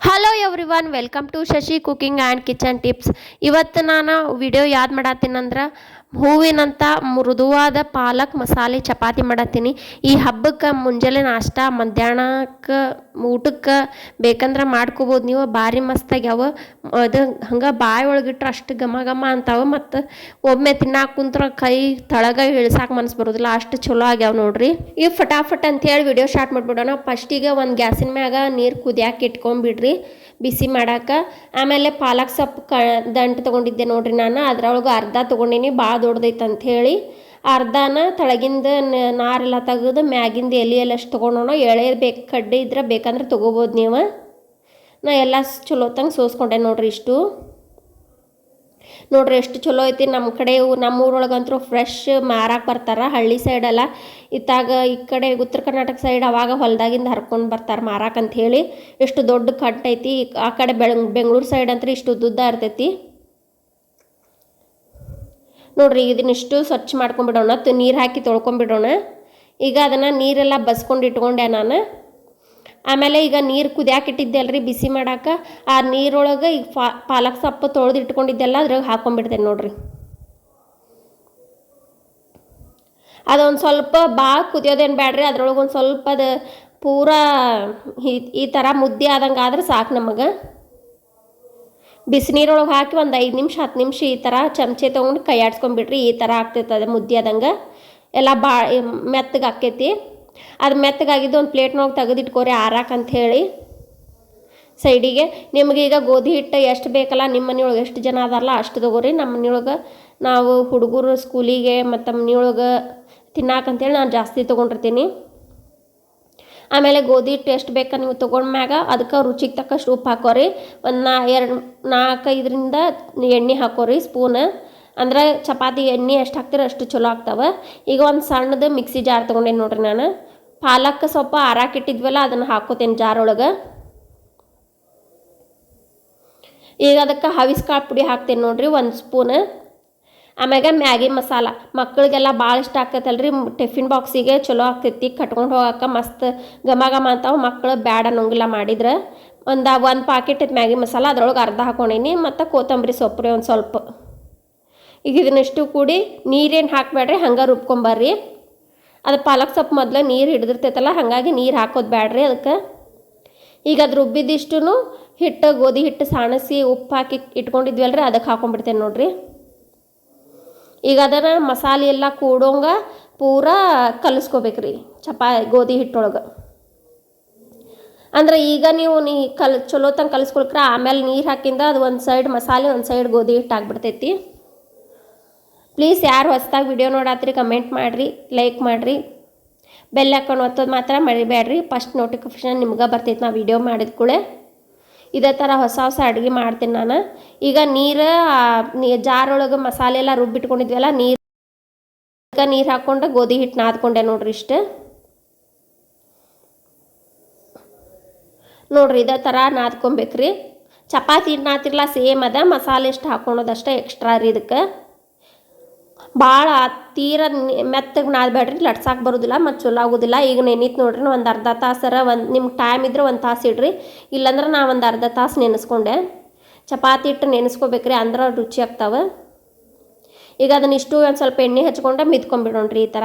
Hello everyone welcome to Shashi cooking and kitchen tips ಇವತ್ತು ನಾನು video ಯಾವ್ದು ಮಾಡತ್ತೀನಂದ್ರೆ ಹೂವಿನಂಥ ಮೃದುವಾದ ಪಾಲಕ್ ಮಸಾಲೆ ಚಪಾತಿ ಮಾಡತ್ತೀನಿ. ಈ ಹಬ್ಬಕ್ಕೆ ಮುಂಜಾನೆ ನಾಷ್ಟ, ಮಧ್ಯಾಹ್ನಕ್ಕೆ ಊಟಕ್ಕೆ ಬೇಕಂದ್ರೆ ಮಾಡ್ಕೋಬೋದು. ನೀವು ಭಾರಿ ಮಸ್ತಾಗ್ಯಾವ ಅದು ಹಂಗೆ ಬಾಯಿ ಒಳಗಿಟ್ರೆ ಅಷ್ಟು ಘಮ ಘಮ ಅಂತಾವ ಮತ್ತು ಒಮ್ಮೆ ತಿನ್ನಾಕ ಕುಂತ್ರ ಕೈ ತಳಗ ಇಳಿಸಾಕ ಮನ್ಸು ಬರೋದಿಲ್ಲ. ಅಷ್ಟು ಚಲೋ ಆಗ್ಯಾವ ನೋಡ್ರಿ. ಈಗ ಫಟಾಫಟ್ ಅಂತೇಳಿ ವಿಡಿಯೋ ಸ್ಟಾರ್ಟ್ ಮಾಡ್ಬಿಡೋಣ. ಫಸ್ಟಿಗೆ ಒಂದು ಗ್ಯಾಸಿನ ಮ್ಯಾಗ ನೀರು ಕುದಿಯಾಕೆ ಇಟ್ಕೊಂಬಿಡ್ರಿ. ಬಿಸಿ ಮಾಡಕ್ಕೆ ಆಮೇಲೆ ಪಾಲಕ್ ಸೊಪ್ಪು ಕ, ದಂಟು ತೊಗೊಂಡಿದ್ದೆ ನೋಡ್ರಿ ನಾನು. ಅದ್ರೊಳಗೆ ಅರ್ಧ ತೊಗೊಂಡಿನಿ. ಭಾಳ ದೊಡ್ಡದೈತೆ ಅಂಥೇಳಿ ಅರ್ಧನ ತಳಗಿಂದ ನಾರೆಲ್ಲ ತೆಗೆದು ಮ್ಯಾಗಿಂದ ಎಲೆ ಎಲ್ಲ ಅಷ್ಟು ತೊಗೊಂಡೋಣ ಎಳೆ ಬೇಕು, ಕಡ್ಡಿ ಇದ್ರೆ ಬೇಕಂದ್ರೆ ತೊಗೋಬೋದು ನೀವು. ನಾ ಎಲ್ಲ ಚಲೋ ತಂಗೆ ಸೋಸ್ಕೊಂಡೆ ನೋಡ್ರಿ ಇಷ್ಟು. ನೋಡ್ರಿ ಎಷ್ಟು ಚಲೋ ಐತಿ. ನಮ್ಮ ಕಡೆ ನಮ್ಮ ಊರೊಳಗಂತೂ ಫ್ರೆಶ್ ಮಾರಾಕ್ ಬರ್ತಾರ. ಹಳ್ಳಿ ಸೈಡೆಲ್ಲ ಇತ್ತಾಗ ಈ ಕಡೆ ಉತ್ತರ ಕರ್ನಾಟಕ ಸೈಡ್ ಅವಾಗ ಹೊಲ್ದಾಗಿಂದ ಹರ್ಕೊಂಡು ಬರ್ತಾರೆ ಮಾರಾಕ್ ಅಂತ ಹೇಳಿ. ಎಷ್ಟು ದೊಡ್ಡ ಕಟ್ ಐತಿ. ಆ ಕಡೆ ಬೆಂಗಳೂರು ಸೈಡ್ ಅಂತ ಇಷ್ಟು ಉದ್ದುದ್ದ ಇರ್ತೈತಿ. ನೋಡ್ರಿ ಇದನ್ನಿಷ್ಟು ಸ್ವಚ್ಛ ಮಾಡ್ಕೊಂಡ್ಬಿಡೋಣ ನೀರು ಹಾಕಿ ತೊಳ್ಕೊಂಬಿಡೋಣ. ಈಗ ಅದನ್ನು ನೀರೆಲ್ಲ ಬಸ್ಕೊಂಡು ಇಟ್ಕೊಂಡೆ ನಾನು. ಆಮೇಲೆ ಈಗ ನೀರು ಕುದಿಯಾಕಿಟ್ಟಿದ್ದೆ ಅಲ್ರಿ ಬಿಸಿ ಮಾಡಾಕ. ಆ ನೀರೊಳಗೆ ಈಗ ಪಾಲಕ್ ಸೊಪ್ಪು ತೊಳೆದು ಇಟ್ಕೊಂಡಿದ್ದೆಲ್ಲ ಅದ್ರಾಗ ಹಾಕೊಂಡ್ಬಿಡ್ತೇನೆ ನೋಡ್ರಿ. ಅದೊಂದು ಸ್ವಲ್ಪ ಭಾಳ ಕುದಿಯೋದೇನು ಬೇಡ್ರಿ ಅದ್ರೊಳಗೆ ಒಂದು ಸ್ವಲ್ಪ ಅದು ಪೂರಾ ಈ- ಥರ ಮುದ್ದೆ ಆದಂಗೆ ಆದ್ರೆ ಸಾಕು ನಮಗೆ. ಬಿಸಿನೀರೊಳಗೆ ಹಾಕಿ ಒಂದು ಐದು ನಿಮಿಷ, ಹತ್ತು ನಿಮಿಷ ಈ ಥರ ಚಮಚೆ ತೊಗೊಂಡು ಕೈ ಈ ಥರ ಆಗ್ತೈತೆ ಅದು ಮುದ್ದೆ ಆದಂಗೆ. ಎಲ್ಲ ಬಾ, ಮೆತ್ತಗೆ ಆಕ್ಕೈತಿ. ಅದು ಮೆತ್ತಗಾಗಿದ್ದು ಒಂದು ಪ್ಲೇಟ್ನೊಳಗೆ ತೆಗೆದಿಟ್ಕೋರಿ, ಆರಾಕ ಅಂತ ಹೇಳಿ ಸೈಡಿಗೆ. ನಿಮಗೆ ಈಗ ಗೋಧಿ ಹಿಟ್ಟು ಎಷ್ಟು ಬೇಕಲ್ಲ ನಿಮ್ಮ ಮನೆಯೊಳಗೆ ಎಷ್ಟು ಜನ ಅದಾರಲ್ಲ ಅಷ್ಟು ತಗೋರಿ. ನಮ್ಮ ಮನೆಯೊಳಗೆ ನಾವು ಹುಡುಗರು ಸ್ಕೂಲಿಗೆ ಮತ್ತು ಮನೆಯೊಳಗೆ ತಿನ್ನಾಕಂತೇಳಿ ನಾನು ಜಾಸ್ತಿ ತೊಗೊಂಡಿರ್ತೀನಿ. ಆಮೇಲೆ ಗೋಧಿ ಹಿಟ್ಟು ಎಷ್ಟು ಬೇಕಾ ನೀವು ತೊಗೊಂಡ್ಮ್ಯಾಗ ಅದಕ್ಕೆ ರುಚಿಗೆ ತಕ್ಕಷ್ಟು ಉಪ್ಪು ಹಾಕೋರಿ. ಒಂದು ನಾ ಎರಡು, ನಾಲ್ಕೈದರಿಂದ ಎಣ್ಣೆ ಹಾಕೋರಿ ಸ್ಪೂನ್. ಅಂದ್ರೆ ಚಪಾತಿ ಎಣ್ಣೆ ಎಷ್ಟು ಹಾಕ್ತೀರ ಅಷ್ಟು ಚಲೋ ಆಗ್ತಾವೆ. ಈಗ ಒಂದು ಸಣ್ಣದು ಮಿಕ್ಸಿ ಜಾರ್ ತೊಗೊಂಡೇನಿ ನೋಡ್ರಿ ನಾನು. ಪಾಲಕ್ ಸ್ವಲ್ಪ ಆರಾಕಿಟ್ಟಿದ್ವಲ್ಲ ಅದನ್ನು ಹಾಕೋತೇನೆ ಜಾರೊಳಗೆ. ಈಗ ಅದಕ್ಕೆ ಹವಿಸ್ ಕಾಳು ಪುಡಿ ಹಾಕ್ತೇನೆ ನೋಡ್ರಿ, ಒಂದು ಸ್ಪೂನ್. ಆಮ್ಯಾಗ ಮ್ಯಾಗಿ ಮಸಾಲ. ಮಕ್ಕಳಿಗೆಲ್ಲ ಭಾಳ ಇಷ್ಟ ಆಕೈತಲ್ರಿ ಟಿಫಿನ್ ಬಾಕ್ಸಿಗೆ ಚಲೋ ಆಗ್ತೈತಿ, ಕಟ್ಕೊಂಡು ಹೋಗಕ್ಕೆ ಮಸ್ತ್ ಘಮ ಘಮ ಅಂತಾವ ಮಕ್ಕಳು ಬ್ಯಾಡ ಅನ್ನೋಂಗಿಲ್ಲ ಮಾಡಿದ್ರೆ. ಒಂದು ಒಂದು ಪಾಕೆಟ್ ಮ್ಯಾಗಿ ಮಸಾಲ, ಅದ್ರೊಳಗೆ ಅರ್ಧ ಹಾಕೊಂಡೀನಿ, ಮತ್ತು ಕೊತ್ತಂಬರಿ ಸೊಪ್ಪು ರೀ ಒಂದು ಸ್ವಲ್ಪ. ಈಗ ಇದನ್ನಿಷ್ಟು ಕೂಡಿ ನೀರೇನು ಹಾಕಬೇಡ್ರಿ, ಹಂಗೆ ರುಬ್ಕೊಂಬರ್ರಿ ಅದು ಪಾಲಕ್ ಸೊಪ್ಪು ಮೊದಲು ನೀರು ಹಿಡಿದಿರ್ತೈತಲ್ಲ, ಹಾಗಾಗಿ ನೀರು ಹಾಕೋದು ಬ್ಯಾಡ್ರಿ ಅದಕ್ಕೆ. ಈಗ ಅದು ರುಬ್ಬಿದ್ದಿಷ್ಟು ಹಿಟ್ಟು, ಗೋಧಿ ಹಿಟ್ಟು ಸಾಣಿಸಿ ಉಪ್ಪು ಹಾಕಿ ಇಟ್ಕೊಂಡಿದ್ವಲ್ರಿ ಅದಕ್ಕೆ ಹಾಕೊಂಡ್ಬಿಡ್ತೇನೆ ನೋಡಿರಿ. ಈಗ ಅದನ್ನು ಮಸಾಲೆ ಎಲ್ಲ ಕೂಡೋಂಗ ಪೂರಾ ಕಲಿಸ್ಕೋಬೇಕ್ರಿ ಚಪಾ, ಗೋಧಿ ಹಿಟ್ಟೊಳಗೆ. ಅಂದ್ರೆ ಈಗ ನೀವು ನೀ ಕಲ್, ಚಲೋ ತನಕ ಕಲಿಸ್ಕೊಳ್ಕ್ರ ಆಮೇಲೆ ನೀರು ಹಾಕಿಂದ ಅದು ಒಂದು ಸೈಡ್ ಮಸಾಲೆ, ಒಂದು ಸೈಡ್ ಗೋಧಿ ಹಿಟ್ಟು ಆಗ್ಬಿಡ್ತೈತಿ. ಪ್ಲೀಸ್ ಯಾರು ಹೊಸ್ದಾಗಿ ವಿಡಿಯೋ ನೋಡಾತ್ರಿ ಕಮೆಂಟ್ ಮಾಡಿರಿ ಲೈಕ್ ಮಾಡಿರಿ. ಬೆಲ್ ಹಾಕೊಂಡು ಒತ್ತೋದು ಮಾತ್ರ ಮರಿಬೇಡ್ರಿ ಫಸ್ಟ್ ನೋಟಿಫಿಕೇಶನ್ ನಿಮ್ಗೆ ಬರ್ತೈತೆ ನಾವು ವಿಡಿಯೋ ಮಾಡಿದ ಕೂಡ ಇದೇ ಥರ ಹೊಸ ಹೊಸ ಅಡುಗೆ ಮಾಡ್ತೀನಿ ನಾನು. ಈಗ ನೀರು ಜಾರೊಳಗೆ ಮಸಾಲೆ ಎಲ್ಲ ರುಬ್ಬಿಟ್ಕೊಂಡಿದ್ವಲ್ಲ ನೀರು, ಈಗ ನೀರು ಹಾಕ್ಕೊಂಡು ಗೋಧಿ ಹಿಟ್ಟು ನಾದ್ಕೊಂಡೆ ನೋಡ್ರಿ ಇಷ್ಟು. ನೋಡ್ರಿ ಇದೇ ಥರ ನಾದ್ಕೊಬೇಕ್ರಿ. ಚಪಾತಿ ಹಿಟ್ಟು ನಾತಿರ್ಲ ಸೇಮ್ ಅದ. ಮಸಾಲೆ ಎಷ್ಟು ಹಾಕ್ಕೊಳೋದಷ್ಟೇ ಎಕ್ಸ್ಟ್ರಾ ರೀ ಇದಕ್ಕೆ. ಭಾಳ ತೀರ ಮೆತ್ತಗೆ ನಾದ್ಬೇಡ್ರಿ ಲಟ್ಸಾಕ್ ಬರೋದಿಲ್ಲ, ಮತ್ತು ಚಲೋ ಆಗೋದಿಲ್ಲ. ಈಗ ನೆನೀತು ನೋಡ್ರಿ ಒಂದು ಅರ್ಧ ತಾಸರ ಒಂದು ನಿಮ್ಗೆ ಟೈಮ್ ಇದ್ರೆ ಒಂದು ತಾಸು ಇಡ್ರಿ. ಇಲ್ಲಾಂದ್ರೆ ನಾ ಒಂದು ಅರ್ಧ ತಾಸು ನೆನೆಸ್ಕೊಂಡೆ. ಚಪಾತಿ ಹಿಟ್ಟು ನೆನೆಸ್ಕೋಬೇಕ್ರಿ, ಅಂದ್ರೆ ರುಚಿ ಆಗ್ತಾವೆ. ಈಗ ಅದನ್ನ ಇಷ್ಟು ಒಂದು ಸ್ವಲ್ಪ ಎಣ್ಣೆ ಹಚ್ಕೊಂಡೆ ಮಿದ್ಕೊಂಡ್ಬಿಡೋಣ್ರಿ ಈ ಥರ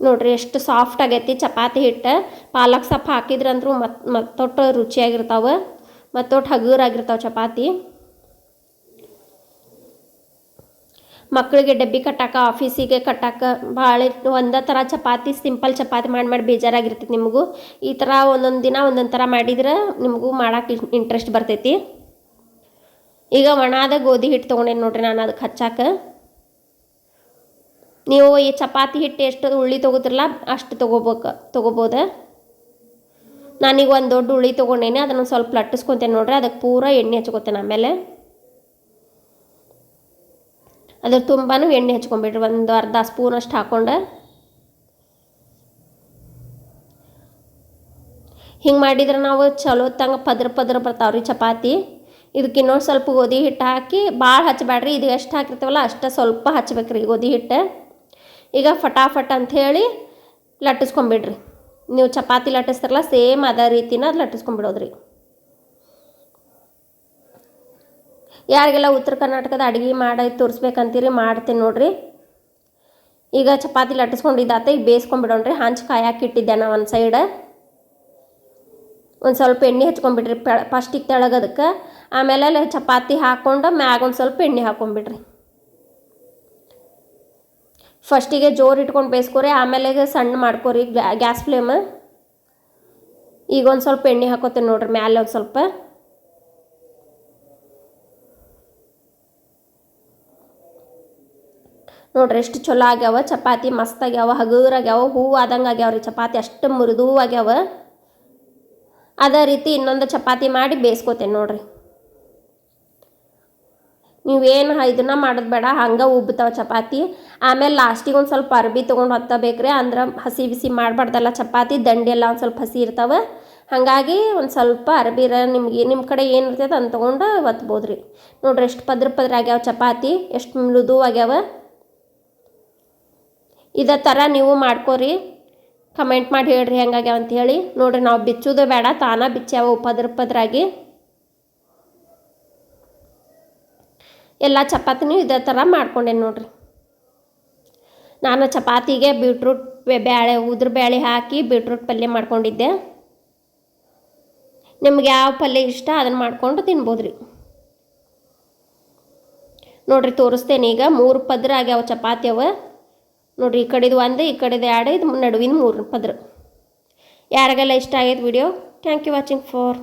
ನೋಡ್ರಿ ಎಷ್ಟು ಸಾಫ್ಟ್ ಆಗೈತಿ ಚಪಾತಿ ಹಿಟ್ಟು. ಪಾಲಕ್ ಸೊಪ್ಪು ಹಾಕಿದ್ರಂದ್ರೂ ಮತ್ತೆ ಮತ್ತೊಟ್ಟು ರುಚಿಯಾಗಿರ್ತಾವೆ. ಮತ್ತೊಟ್ಟು ಹಗುರಾಗಿರ್ತಾವೆ ಚಪಾತಿ. ಮಕ್ಕಳಿಗೆ ಡಬ್ಬಿ ಕಟ್ಟಾಕ, ಆಫೀಸಿಗೆ ಕಟ್ಟಾಕ ಭಾಳ ಒಂದೇ ಥರ ಚಪಾತಿ, ಸಿಂಪಲ್ ಚಪಾತಿ ಮಾಡಿ ಮಾಡಿ ಬೇಜಾರಾಗಿರ್ತೈತಿ ನಿಮಗೂ. ಈ ಥರ ಒಂದೊಂದು ದಿನ ಒಂದೊಂದು ಥರ ಮಾಡಿದ್ರೆ ನಿಮಗೂ ಮಾಡಕ್ಕೆ ಇಂಟ್ರೆಸ್ಟ್ ಬರ್ತೈತಿ. ಈಗ ಒಣಾದ ಗೋಧಿ ಹಿಟ್ಟು ತೊಗೊಂಡೇನಿ ನೋಡ್ರಿ ನಾನು ಅದಕ್ಕೆ ಹಚ್ಚಾಕ. ನೀವು ಈ ಚಪಾತಿ ಹಿಟ್ಟು ಎಷ್ಟು ಉಳ್ಳಿ ತೊಗೋತಿರಲ್ಲ ಅಷ್ಟು ತೊಗೋಬೇಕು, ತೊಗೋಬೋದು? ನಾನೀಗ ಒಂದು ದೊಡ್ಡ ಉಳ್ಳಿ ತೊಗೊಂಡೇನಿ ಅದನ್ನು ಸ್ವಲ್ಪ ಲಟ್ಟಿಸ್ಕೊತೇನೆ ನೋಡ್ರಿ ಅದಕ್ಕೆ ಪೂರ ಎಣ್ಣೆ ಹಚ್ಕೋತೇನೆ ಆಮೇಲೆ. ಅದ್ರ ತುಂಬಾ ಎಣ್ಣೆ ಹಚ್ಕೊಂಬಿಡ್ರಿ ಒಂದು ಅರ್ಧ ಸ್ಪೂನ್ ಅಷ್ಟು ಹಾಕೊಂಡು. ಹಿಂಗೆ ಮಾಡಿದ್ರೆ ನಾವು ಚಲೋ ತಂಗ ಪದ್ರ ಪದ್ರ ಬರ್ತಾವ್ರಿ ಚಪಾತಿ. ಇದಕ್ಕೆ ಇನ್ನೊಂದು ಸ್ವಲ್ಪ ಗೋಧಿ ಹಿಟ್ಟು ಹಾಕಿ ಭಾಳ ಹಚ್ಚಬೇಡ್ರಿ ಇದು ಎಷ್ಟು ಹಾಕಿರ್ತೀವಲ್ಲ ಅಷ್ಟು ಸ್ವಲ್ಪ ಹಚ್ಬೇಕ್ರಿ ಗೋಧಿ ಹಿಟ್ಟು. ಈಗ ಫಟಾಫಟ್ ಅಂಥೇಳಿ ಲಟ್ಟಿಸ್ಕೊಂಬಿಡ್ರಿ ನೀವು ಚಪಾತಿ ಲಟ್ಟಿಸ್ತಾರಲ್ಲ ಸೇಮ್ ಅದೇ ರೀತಿನ ಅದು ಲಟ್ಟಿಸ್ಕೊಂಡ್ಬಿಡೋದ್ರಿ. ಯಾರಿಗೆಲ್ಲ ಉತ್ತರ ಕರ್ನಾಟಕದ ಅಡುಗೆ ಮಾಡಿ ತೋರಿಸ್ಬೇಕಂತೀರಿ, ಮಾಡ್ತೀನಿ ನೋಡಿರಿ. ಈಗ ಚಪಾತಿ ಲಟ್ಟಿಸ್ಕೊಂಡಿದ್ದಾತ ಈಗ ಬೇಯಿಸ್ಕೊಂಡ್ಬಿಡೋಣ್ರಿ. ಹಂಚು ಕಾಯಕ್ಕೆ ಇಟ್ಟಿದ್ದೆ ನಾ ಒಂದು ಸೈಡ್ ಒಂದು ಸ್ವಲ್ಪ ಎಣ್ಣೆ ಹಚ್ಕೊಂಡ್ಬಿಡ್ರಿ ಫಸ್ಟಿಗೆ ತೆಳಗದಕ್ಕೆ ಆಮೇಲೆ ಚಪಾತಿ ಹಾಕ್ಕೊಂಡು ಮ್ಯಾಗ ಒಂದು ಸ್ವಲ್ಪ ಎಣ್ಣೆ ಹಾಕ್ಕೊಂಬಿಡ್ರಿ ಫಸ್ಟಿಗೆ ಜೋರು ಇಟ್ಕೊಂಡು ಬೇಯಿಸ್ಕೊರಿ, ಆಮೇಲೆ ಸಣ್ಣ ಮಾಡ್ಕೊರಿ ಗ್ಯಾಸ್ ಫ್ಲೇಮ್. ಈಗ ಒಂದು ಸ್ವಲ್ಪ ಎಣ್ಣೆ ಹಾಕೋತೀನಿ ನೋಡ್ರಿ, ಮ್ಯಾಲೆ ಒಂದು ಸ್ವಲ್ಪ. ನೋಡ್ರಿ ಎಷ್ಟು ಚಲೋ ಆಗ್ಯಾವ, ಚಪಾತಿ ಮಸ್ತ್ ಆಗ್ಯಾವ, ಹಗುರ್ ಆಗ್ಯಾವ ಹೂವು ಆದಂಗೆ ಆಗ್ಯಾವ ರೀ ಚಪಾತಿ, ಅಷ್ಟು ಮುರಿದು ಆಗ್ಯಾವ. ಅದೇ ರೀತಿ ಇನ್ನೊಂದು ಚಪಾತಿ ಮಾಡಿ ಬೇಯಿಸ್ಕೋತೇನೆ ನೋಡ್ರಿ. ನೀವೇನು ಇದನ್ನ ಮಾಡೋದು ಬೇಡ, ಹಂಗೆ ಉಬ್ತಾವ ಚಪಾತಿ. ಆಮೇಲೆ ಲಾಸ್ಟಿಗೆ ಒಂದು ಸ್ವಲ್ಪ ಅರ್ಬಿ ತೊಗೊಂಡು ಹೊತ್ತಬೇಕ್ರಿ, ಅಂದ್ರೆ ಹಸಿ ಬಿಸಿ ಮಾಡಬಾರ್ದಲ್ಲ ಚಪಾತಿ, ದಂಡಿ ಎಲ್ಲ ಒಂದು ಸ್ವಲ್ಪ ಹಸಿ ಇರ್ತಾವೆ. ಹಾಗಾಗಿ ಒಂದು ಸ್ವಲ್ಪ ಅರ್ಬಿ ಅರ್ಬಿರ ನಿಮ್ಗೆ ನಿಮ್ಮ ಕಡೆ ಏನು ಇರ್ತೈತೆ ಅಂತ ತೊಗೊಂಡು ಒತ್ಬೋದು ರೀ ನೋಡ್ರಿ ಎಷ್ಟು ಪದ್ರ ಪದ್ರ ಆಗ್ಯಾವ ಚಪಾತಿ, ಎಷ್ಟು ಮೃದು ಆಗ್ಯಾವ. ಇದೇ ಥರ ನೀವು ಮಾಡ್ಕೋರಿ. ಕಮೆಂಟ್ ಮಾಡಿ ಹೇಳ್ರಿ ಹೆಂಗಾಗ್ಯಾವ ಹೇಳಿ. ನೋಡ್ರಿ ನಾವು ಬಿಚ್ಚೋದು ಬೇಡ, ತಾನ ಬಿಚ್ಚಾವ ಪದ್ರ ಪದ್ರಾಗಿ ಎಲ್ಲ ಚಪಾತಿನೂ ಇದೇ ಥರ ಮಾಡ್ಕೊಂಡೆ ನೋಡ್ರಿ. ನಾನು ಚಪಾತಿಗೆ ಬೀಟ್ರೂಟ್ ಬೇಳೆ ಉದ್ರ ಬೇಳೆ ಹಾಕಿ ಬೀಟ್ರೂಟ್ ಪಲ್ಯ ಮಾಡ್ಕೊಂಡಿದ್ದೆ. ನಿಮ್ಗೆ ಯಾವ ಪಲ್ಯ ಇಷ್ಟ ಅದನ್ನು ಮಾಡ್ಕೊಂಡು ತಿನ್ಬೋದು ರೀ ನೋಡ್ರಿ ತೋರಿಸ್ತೇನೆ ಈಗ. ಮೂರು ಪದ್ರ ಆಗ್ಯಾವ ಚಪಾತಿ ಅವ. ನೋಡ್ರಿ, ಈ ಕಡೆದು ಒಂದು, ಈ ಕಡೆದು ಎರಡು, ಇದು ನಡುವಿನ ಮೂರು ಪದ್ರ. ಯಾರಿಗೆಲ್ಲ ಇಷ್ಟ ಆಗೈತೆ video thank you watching for